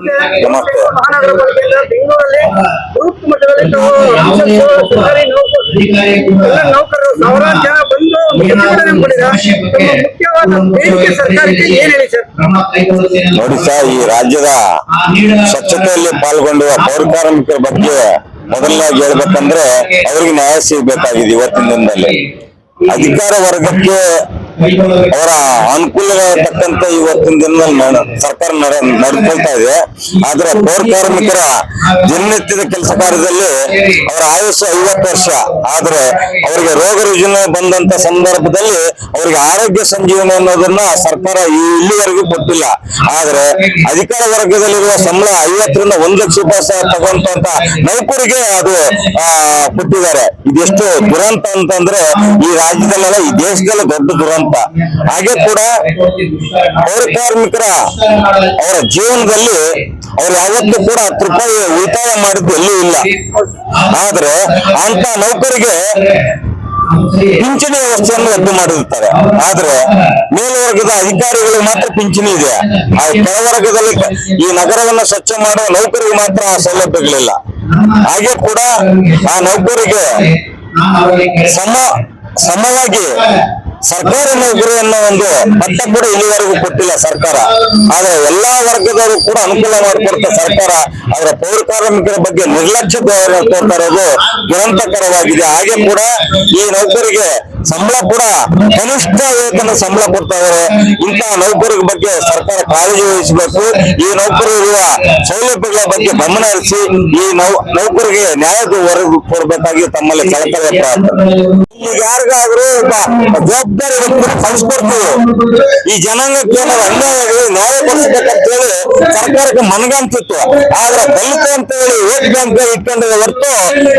ನಮಸ್ತೆ ಮಹಾನಗರ ಪಾಲಿಕೆಯಿಂದ ಬೆಂಗಳೂರಲ್ಲಿ ಬೃಹತ್ ಮಟ್ಟದಲ್ಲಿ ತಾವು ಶಿಕ್ಷಕರು, ಸರ್ಕಾರಿ ನೌಕರರು ಸಾವಿರಾರು ಜನ ಬಂದು ಪ್ರತಿಭಟನೆ ಮಾಡಿದ್ದಾರೆ ಮುಖ್ಯವಾದ ಬೇಡಿಕೆ ಸರ್ಕಾರಕ್ಕೆ ಏನ್ ಹೇಳಿ ಸರ್? ನೋಡಿ ಸರ್ ಈ ರಾಜ್ಯದ ಸ್ವಚ್ಛತೆಯಲ್ಲಿ ಪಾಲ್ಗೊಂಡಿರುವ ಪೌರ ಕಾರ್ಮಿಕರ ಬಗ್ಗೆ ಮೊದಲನೇ ಹೇಳ್ಬೇಕಂದ್ರೆ ಅವ್ರಿಗೆ ನ್ಯಾಯ ಸಿಗ್ಬೇಕಾಗಿದೆ ಇವತ್ತಿನ ದಿನದಲ್ಲಿ. ಅಧಿಕಾರ ವರ್ಗಕ್ಕೆ ಅವರ ಅನುಕೂಲವಾಗಿರ್ತಕ್ಕಂಥ ಇವತ್ತಿನ ದಿನದಲ್ಲಿ ಸರ್ಕಾರ ನಡೆ- ನಡೆದುಕೊಳ್ತಾ ಇದೆ. ಆದ್ರೆ ಪೌರ ಕಾರ್ಮಿಕರ ದಿನನಿತ್ಯದ ಕೆಲಸ ಕಾರ್ಯದಲ್ಲಿ ಅವರ ಆಯುಷ್ಯ ಐವತ್ತು ವರ್ಷ. ಆದ್ರೆ ಅವರಿಗೆ ರೋಗ ರುಜಿನ ಬಂದಂತ ಸಂದರ್ಭದಲ್ಲಿ ಅವರಿಗೆ ಆರೋಗ್ಯ ಸಂಜೀವನ ಅನ್ನೋದನ್ನ ಸರ್ಕಾರ ಇಲ್ಲಿವರೆಗೂ ಕೊಟ್ಟಿಲ್ಲ. ಆದ್ರೆ ಅಧಿಕಾರ ವರ್ಗದಲ್ಲಿರುವ ಸಂಬಳ ಐವತ್ತರಿಂದ ಒಂದ್ ಲಕ್ಷ ರೂಪಾಯಿ ತಗೊಂತ ನೌಕರಿಗೆ ಅದು ಕೊಟ್ಟಿದ್ದಾರೆ. ಇದೆಷ್ಟು ದುರಂತ ಅಂತಂದ್ರೆ ಈ ರಾಜ್ಯದಲ್ಲೆಲ್ಲ ಈ ದೇಶದಲ್ಲೇ ದೊಡ್ಡ ದುರಂತ. ಹಾಗೆ ಕೂಡ ಪೌರ ಕಾರ್ಮಿಕರ ಅವರ ಜೀವನದಲ್ಲಿ ಅವ್ರು ಯಾವತ್ತೂ ಕೂಡ ಹತ್ತು ರೂಪಾಯಿ ಉಳಿತಾಯ ಮಾಡಿದ್ದು ಎಲ್ಲೂ ಇಲ್ಲ. ಆದ್ರೆ ಅಂತ ನೌಕರಿಗೆ ಪಿಂಚಣಿ ವ್ಯವಸ್ಥೆಯನ್ನು ರದ್ದು ಮಾಡಿರ್ತಾರೆ. ಆದ್ರೆ ಮೇಲ್ವರ್ಗದ ಅಧಿಕಾರಿಗಳಿಗೆ ಮಾತ್ರ ಪಿಂಚಣಿ ಇದೆ. ಆ ಕೆಳವರ್ಗದಲ್ಲಿ ಈ ನಗರವನ್ನ ಸ್ವಚ್ಛ ಮಾಡುವ ನೌಕರಿಗೆ ಮಾತ್ರ ಆ ಸೌಲಭ್ಯಗಳಿಲ್ಲ. ಹಾಗೆ ಕೂಡ ಆ ನೌಕರಿಗೆ ಸಮ ಸಮವಾಗಿ ಸರ್ಕಾರಿ ನೌಕರಿ ಒಂದು ಪಟ್ಟ ಕೂಡ ಇಲ್ಲಿವರೆಗೂ ಕೊಟ್ಟಿಲ್ಲ ಸರ್ಕಾರ. ಆದ್ರೆ ಎಲ್ಲಾ ವರ್ಗದವರು ಕೂಡ ಅನುಕೂಲ ಮಾಡಿಕೊಡ್ತ ಸರ್ಕಾರ ಅದರ ಪೌರ ಕಾರ್ಮಿಕರ ಬಗ್ಗೆ ನಿರ್ಲಕ್ಷ್ಯ ತೋರ್ತಾ ಇರೋದು ದುರಂತಕರವಾಗಿದೆ. ಹಾಗೆ ಕೂಡ ಈ ನೌಕರಿಗೆ ಸಂಬಳ ಕೂಡ ಕನಿಷ್ಠ ವೇತನ ಸಂಬಳ ಕೊಡ್ತಾ ಇದಾರೆ. ಇಂತಹ ನೌಕರರ ಬಗ್ಗೆ ಸರ್ಕಾರ ಕಾಳಜಿ ವಹಿಸಬೇಕು. ಈ ನೌಕರರಿರುವ ಸೌಲಭ್ಯಗಳ ಬಗ್ಗೆ ಗಮನ ಹರಿಸಿ ಈ ನೌ ನೌಕರಿಗೆ ನ್ಯಾಯ ಕೊಡ್ಬೇಕಾಗಿ ತಮ್ಮಲ್ಲಿ ಕಳಕಳಿಯ ಈಗ ಯಾರಿಗಾದ್ರೂ ಜವಾಬ್ದಾರಿ ಸಂಸ್ಕೃತಿ, ಈ ಜನಾಂಗಕ್ಕೆ ಅನ್ಯಾಯ ನ್ಯಾಯ ಕೊಡಿಸ್ಬೇಕಂತ ಹೇಳಿ ಸರ್ಕಾರಕ್ಕೆ ಮನಗಂತಿತ್ತು. ಆದ್ರೆ ದಲಿತ ವೋಟ್ ಇಟ್ಕೊಂಡಿದೆ ಹೊರತು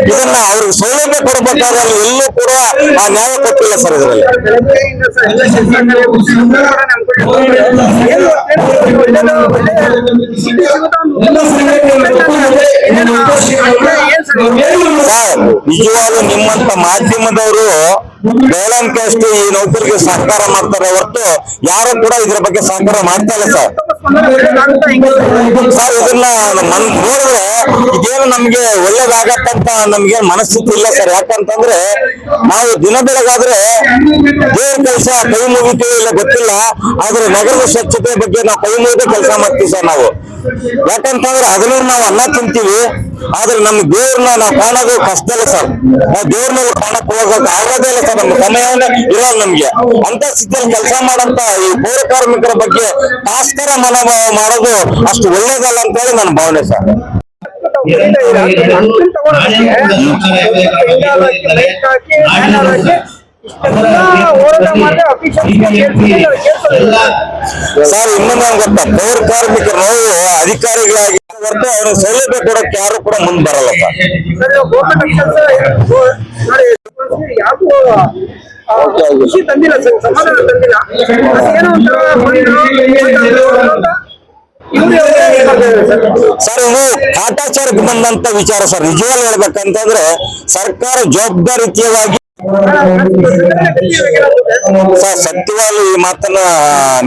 ಇದನ್ನ ಅವ್ರಿಗೆ ಸೌಲಭ್ಯ ಕೊಡಬೇಕಾದ್ರೆ ಎಲ್ಲೂ ಕೂಡ ಆ ನ್ಯಾಯ ಕೊಟ್ಟಿಲ್ಲ ಸರ್ ಇದರಲ್ಲಿ. ನಿಜವಾಗ್ಲೂ ನಿಮ್ಮಂತ ಮಾಧ್ಯಮದವರು ಬೆಳವಣಿಗೆಯಷ್ಟು ಈ ನೌಕರಿಗೆ ಸಹಕಾರ ಮಾಡ್ತಾರೆ ಹೊರತು ಯಾರು ಕೂಡ ಇದ್ರ ಬಗ್ಗೆ ಸಹಕಾರ ಮಾಡ್ತಾ ಇಲ್ಲ, ಸರ್. ಸರ್, ಇದನ್ನ ನನ್ ನೋಡಿದ್ರೆ ಇದೇನು ನಮ್ಗೆ ಒಳ್ಳೇದಾಗತ್ತಂತ ನಮ್ಗೆ ಮನಸ್ಥಿತಿ ಇಲ್ಲ, ಸರ್. ಯಾಕಂತಂದ್ರೆ ನಾವು ದಿನ ಬೆಳಗಾದ್ರೆ ದೇವ್ರ ಕೆಲಸ ಕೈ ಮುಗಿತೀವಿ ಇಲ್ಲ ಗೊತ್ತಿಲ್ಲ, ಆದ್ರೆ ನಗರದ ಸ್ವಚ್ಛತೆ ಬಗ್ಗೆ ನಾವು ಕೈ ಮುಗಿದ ಕೆಲಸ ಮಾಡ್ತೀವಿ, ಸರ್ ನಾವು. ಯಾಕಂತಂದ್ರೆ ಅದನ್ನ ನಾವು ಅನ್ನ ತಿಂತೀವಿ. ಆದ್ರೆ ನಮ್ ದೇವ್ರನ್ನ ನಾವು ಕಾಣೋದು ಕಷ್ಟ ಇಲ್ಲ ಸರ್. ನಾವು ದೇವ್ರನ್ನ ಕಾಣಕ್ ಹೋಗಕ್ ಆಗೋದೇ ಇಲ್ಲ ಸರ್. ನಮ್ಮ ಸಮಯವನ್ನ ಇರೋಲ್ಲ ನಮ್ಗೆ. ಅಂತ ಸ್ಥಿತಿಯಲ್ಲಿ ಕೆಲಸ ಮಾಡಂತ ಈ ಪೌರ ಕಾರ್ಮಿಕರ ಬಗ್ಗೆ ತಾಸ್ಕರ ಮನೋಭಾವ ಮಾಡೋದು ಅಷ್ಟು ಒಳ್ಳೇದಲ್ಲ ಅಂತ ಹೇಳಿ ನನ್ನ ಭಾವನೆ ಸರ್. ಸರ್ ಇನ್ನೊಂದು ಏನ್ ಗೊತ್ತಾ ಪೌರ ಕಾರ್ಮಿಕರ ನಾವು ಅಧಿಕಾರಿಗಳಾಗಿ ಹೊರತು ಅವ್ರ ಸೌಲಭ್ಯ ಕೊಡಕ್ಕೆ ಯಾರು ಕೂಡ ಮುಂದ್ ಬರಲ್ಲ ಸರ್ ಖುಷಿ ತಂದಿಲ್ಲ ಸರ್ ಸಮಾಧಾನ ತಂದಿಲ್ಲ. ಅದೇನೋ ಒಂಥರ ಸರ್ ಇದು ಕಾಟಾಚಾರಕ್ಕೆ ಬಂದಂತ ವಿಚಾರ ಸರ್ ನಿಜವಾಗಿ ಹೇಳ್ಬೇಕಂತಂದ್ರೆ ಸರ್ಕಾರ ಜವಾಬ್ದಾರಿಯುತವಾಗಿ ಸರ್ ಈ ಮಾತನ್ನ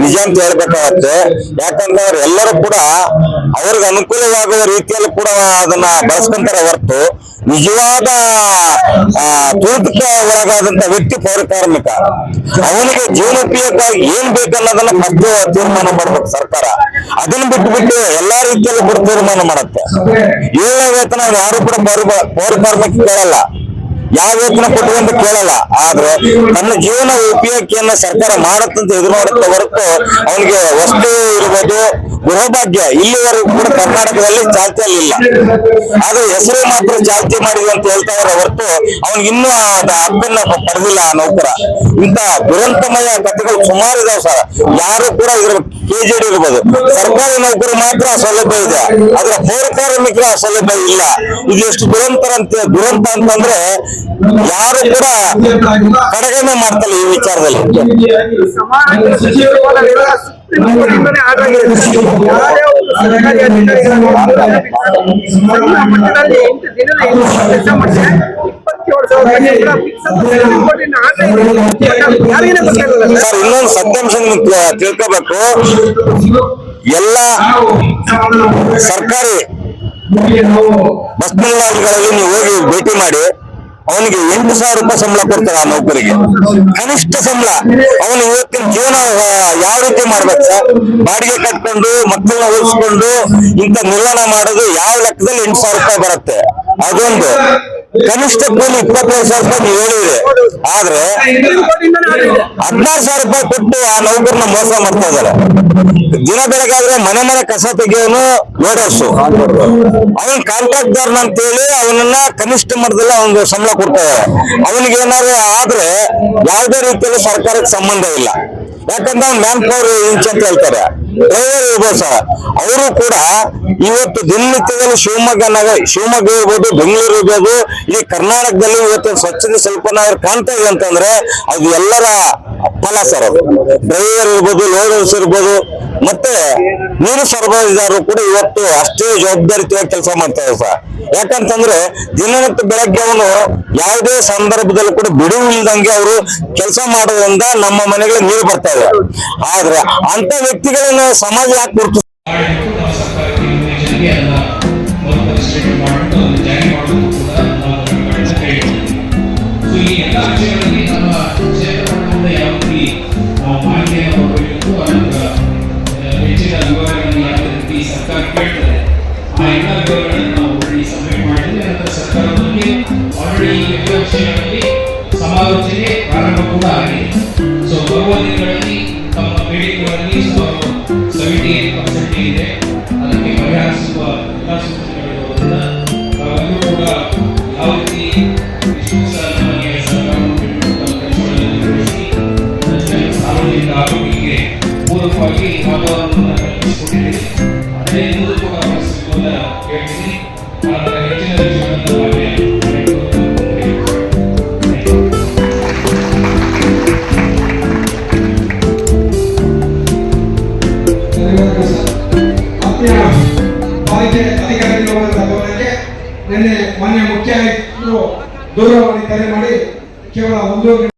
ನಿಜ ಅಂತ ಹೇಳ್ಬೇಕಾಗತ್ತೆ. ಯಾಕಂದ್ರೆ ಅವ್ರು ಎಲ್ಲರೂ ಕೂಡ ಅವ್ರಿಗೆ ಅನುಕೂಲವಾಗುವ ರೀತಿಯಲ್ಲಿ ಕೂಡ ಅದನ್ನ ಬಳಸ್ಕೊಂತಾರೆ ಹೊರತು ನಿಜವಾದ ಒಳಗಾದಂತ ವ್ಯಕ್ತಿ ಪೌರ ಕಾರ್ಮಿಕ ಅವನಿಗೆ ಜೀವನೋಪಯೋಗಕ್ಕಾಗಿ ಏನ್ ಬೇಕನ್ನೋದನ್ನ ಮತ್ತೆ ತೀರ್ಮಾನ ಮಾಡ್ಬೇಕು ಸರ್ಕಾರ. ಅದನ್ನ ಬಿಟ್ಟು ಬಿಟ್ಟು ಎಲ್ಲಾ ರೀತಿಯಲ್ಲೂ ಕೂಡ ತೀರ್ಮಾನ ಮಾಡುತ್ತೆ. ಏಳನೇ ವೇತನ ಯಾರು ಕೂಡ ಪೌರ ಪೌರ ಕಾರ್ಮಿಕ ಕೇಳಲ್ಲ. ಯಾವ ವೇತನ ಕೊಟ್ಟರು ಕೇಳಲ್ಲ. ಆದ್ರೆ ತನ್ನ ಜೀವನ ಉಪಯೋಗಿಯನ್ನ ಸರ್ಕಾರ ಮಾಡುತ್ತಂತ ಎದುರು ಮಾಡುತ್ತೆ ಹೊರತು ಅವನಿಗೆ ವಸ್ತು ಇರ್ಬೋದು, ಗೃಹಭಾಗ್ಯ ಇಲ್ಲಿವರೆಗೂ ಕೂಡ ಕರ್ನಾಟಕದಲ್ಲಿ ಚಾಲ್ತಿಯಲ್ಲಿ ಇಲ್ಲ. ಆದ್ರೆ ಹೆಸರು ಮಾತ್ರ ಚಾಲ್ತಿ ಮಾಡಿದೆ ಅಂತ ಹೇಳ್ತಾ ಇದ್ದಾರೆ ಹೊರತು ಅವ್ನಿಗೆ ಇನ್ನೂ ಹಕ್ಕನ್ನ ಪಡೆದಿಲ್ಲ ನೌಕರ. ಇಂತ ದುರಂತಮಯ ಕಥೆಗಳು ಸುಮಾರು ಇದಾವೆ ಸರ್. ಯಾರು ಕೂಡ ಇದ್ರ ಕೆಜೆಡಿ ಇರ್ಬೋದು. ಸರ್ಕಾರಿ ನೌಕರ ಮಾತ್ರ ಸೌಲಭ್ಯ ಇದೆ. ಆದ್ರೆ ಪೌರ ಕಾರ್ಮಿಕರ ಸೌಲಭ್ಯ ಇಲ್ಲ. ಇದು ಎಷ್ಟು ದುರಂತರ ಅಂತ ದುರಂತ ಅಂತಂದ್ರೆ ಯಾರು ಕೂಡ ಕಡೆಗಣೆ ಮಾಡ್ತಲ್ಲ ಈ ವಿಚಾರದಲ್ಲಿ. ಇನ್ನೊಂದು ಸತ್ಯಾಂಶ ತಿಳ್ಕೋಬೇಕು. ಎಲ್ಲ ಸರ್ಕಾರಿ ಬಸ್ ನಿಲ್ದಾಣಗಳಲ್ಲಿ ನೀವು ಹೋಗಿ ಭೇಟಿ ಮಾಡಿ ಅವನಿಗೆ ಎಂಟು ಸಾವಿರ ರೂಪಾಯಿ ಸಂಬಳ ಕೊಡ್ತಾರೆ ಆ ನೌಕರಿಗೆ. ಕನಿಷ್ಠ ಸಂಬಳ. ಅವನು ಇವತ್ತಿನ ಜೀವನ ಯಾವ ರೀತಿ ಮಾಡ್ಬೇಕು ಸರ್? ಬಾಡಿಗೆ ಕಟ್ಕೊಂಡು ಮಕ್ಕಳನ್ನ ಓದಿಸ್ಕೊಂಡು ಇಂಥ ನಿರ್ವಹಣೆ ಮಾಡೋದು ಯಾವ ಲೆಕ್ಕದಲ್ಲಿ ಎಂಟು ಸಾವಿರ ರೂಪಾಯಿ ಬರುತ್ತೆ? ಅದೊಂದು. ಕನಿಷ್ಠ ಕೂಲಿ ಇಪ್ಪತ್ತೈದು ಸಾವಿರ ರೂಪಾಯಿ ನೀವು ಆದ್ರೆ ಸುಪ್ರೀಂ ಹದಿನಾರು ಸಾವಿರ ರೂಪಾಯಿ ಕೊಟ್ಟು ಆ ನೌಕರನ್ನ ಮೋಸ ಮಾಡ್ತಾ ಇದಾರೆ ದಿನ ಬೆಳಗಾದ್ರೆ ಮನೆ ಮನೆ ಕಸ ತೆಗೆಯೋನು ಲೋಡರ್ಸು ಅವನ್ ಕಾಂಟ್ರಾಕ್ಟರ್ ಅಂತ ಹೇಳಿ ಅವನನ್ನ ಕನಿಷ್ಠ ಮಟ್ಟದಲ್ಲಿ ಅವನಿಗೆ ಸಂಬಳ ಕೊಡ್ತಾ ಇದಾರೆ ಅವನಿಗೆ ಏನಾದ್ರು ಆದ್ರೆ ಯಾವುದೇ ರೀತಿಯಲ್ಲಿ ಸರ್ಕಾರಕ್ಕೆ ಸಂಬಂಧ ಇಲ್ಲ. ಯಾಕಂದ್ರೆ ಅವ್ನ್ ಮ್ಯಾನ್ ಪವರ್ ಇಂಚ್ ಅಂತ ಹೇಳ್ತಾರೆ. ಡ್ರೈವರ್ ಇರ್ಬೋದು ಸರ್. ಅವರು ಕೂಡ ಇವತ್ತು ದಿನನಿತ್ಯದಲ್ಲಿ ಶಿವಮೊಗ್ಗ ನಗರ ಶಿವಮೊಗ್ಗ ಇರ್ಬೋದು ಬೆಂಗಳೂರು ಇರ್ಬೋದು ಈ ಕರ್ನಾಟಕದಲ್ಲಿ ಇವತ್ತು ಸ್ವಚ್ಛತೆ ಸ್ವಲ್ಪನಾದ್ರು ಕಾಣ್ತಾ ಇದೆ ಅಂತಂದ್ರೆ ಅದು ಎಲ್ಲರ ಫಲ ಸರ್ ಅದು. ಡ್ರೈವರ್ ಇರ್ಬೋದು, ಲೋಡರ್ಸ್ ಇರ್ಬೋದು, ಮತ್ತೆ ನೀರು ಸರಬರಾಜಿದಾರರು ಕೂಡ ಇವತ್ತು ಅಷ್ಟೇ ಜವಾಬ್ದಾರಿತವಾಗಿ ಕೆಲಸ ಮಾಡ್ತಾ ಇದ್ದಾರೆ ಸರ್. ಯಾಕಂತಂದ್ರೆ ದಿನನಿತ್ಯ ಬೆಳಗ್ಗೆ ಅವನು ಯಾವುದೇ ಸಂದರ್ಭದಲ್ಲೂ ಕೂಡ ಬಿಡುವು ಇಲ್ದಂಗೆ ಅವರು ಕೆಲಸ ಮಾಡೋದ್ರಿಂದ ನಮ್ಮ ಮನೆಗಳಿಗೆ ನೀರು ಬರ್ತಾ ಇದೆ. ಆದ್ರೆ ಅಂತ ವ್ಯಕ್ತಿಗಳನ್ನ ಸಮಾಜ ಯಾಕೆ ಗುರುತು ಸೊ ತಮ್ಮ ಬೇಡಿಕೆಗಳಲ್ಲಿ ಸೆವೆಂಟಿ ಏಟ್ ಪರ್ಸೆಂಟ್ ಇದೆ. ಅದಕ್ಕೆ ಪರಿಹರಿಸುವ ಎಲ್ಲ ನಾವೆಲ್ಲರೂ ಕೂಡ ಯಾವ ರೀತಿ ನಿರ್ವಹಿಸಿ ಜನ ಸಾರ್ವಜನಿಕ ಆರೋಗ್ಯಕ್ಕೆ ಪೂರಕವಾಗಿ ಮಾನ್ಯ ಮುಖ್ಯ ಆಯುಕ್ತರು ದೂರವಾಣಿ ಕರೆ ಮಾಡಿ ಕೇವಲ ಒಂದು